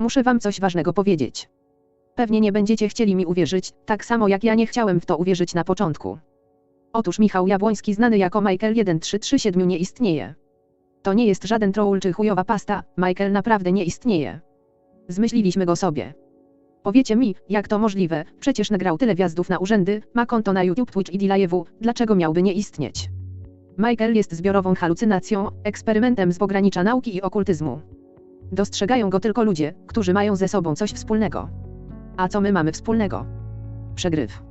Muszę wam coś ważnego powiedzieć. Pewnie nie będziecie chcieli mi uwierzyć, tak samo jak ja nie chciałem w to uwierzyć na początku. Otóż Michał Jabłoński znany jako Michael 1337 nie istnieje. To nie jest żaden troll czy chujowa pasta, Michael naprawdę nie istnieje. Zmyśliliśmy go sobie. Powiecie mi, jak to możliwe, przecież nagrał tyle wjazdów na urzędy, ma konto na YouTube, Twitch i Dilajewu, dlaczego miałby nie istnieć? Michael jest zbiorową halucynacją, eksperymentem z pogranicza nauki i okultyzmu. Dostrzegają go tylko ludzie, którzy mają ze sobą coś wspólnego. A co my mamy wspólnego? Przegryw.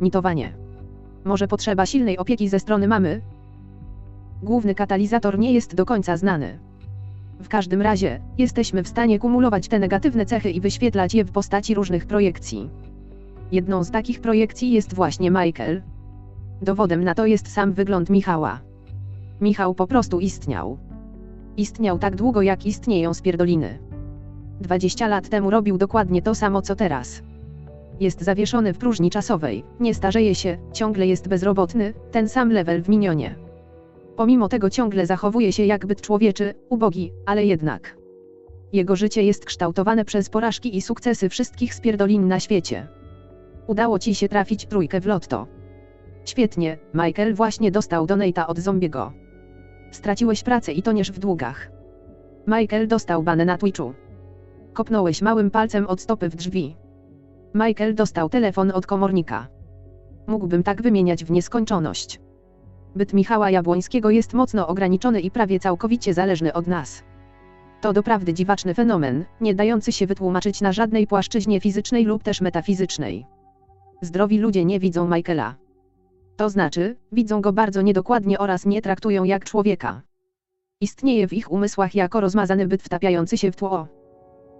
Nitowanie. Może potrzeba silnej opieki ze strony mamy? Główny katalizator nie jest do końca znany. W każdym razie, jesteśmy w stanie kumulować te negatywne cechy i wyświetlać je w postaci różnych projekcji. Jedną z takich projekcji jest właśnie Michael. Dowodem na to jest sam wygląd Michała. Michał po prostu istniał. Istniał tak długo jak istnieją spierdoliny. 20 lat temu robił dokładnie to samo co teraz. Jest zawieszony w próżni czasowej, nie starzeje się, ciągle jest bezrobotny, ten sam level w minionie. Pomimo tego ciągle zachowuje się jak byt człowieczy, ubogi, ale jednak. Jego życie jest kształtowane przez porażki i sukcesy wszystkich spierdolin na świecie. Udało ci się trafić trójkę w lotto. Świetnie, Michael właśnie dostał donata od zombiego. Straciłeś pracę i toniesz w długach. Michael dostał banę na Twitchu. Kopnąłeś małym palcem od stopy w drzwi. Michael dostał telefon od komornika. Mógłbym tak wymieniać w nieskończoność. Byt Michała Jabłońskiego jest mocno ograniczony i prawie całkowicie zależny od nas. To doprawdy dziwaczny fenomen, nie dający się wytłumaczyć na żadnej płaszczyźnie fizycznej lub też metafizycznej. Zdrowi ludzie nie widzą Michaela. To znaczy, widzą go bardzo niedokładnie oraz nie traktują jak człowieka. Istnieje w ich umysłach jako rozmazany byt wtapiający się w tło.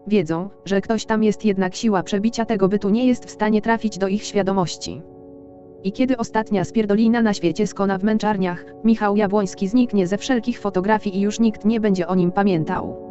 Wiedzą, że ktoś tam jest jednak siła przebicia tego bytu nie jest w stanie trafić do ich świadomości. I kiedy ostatnia spierdolina na świecie skona w męczarniach, Michał Jabłoński zniknie ze wszelkich fotografii i już nikt nie będzie o nim pamiętał.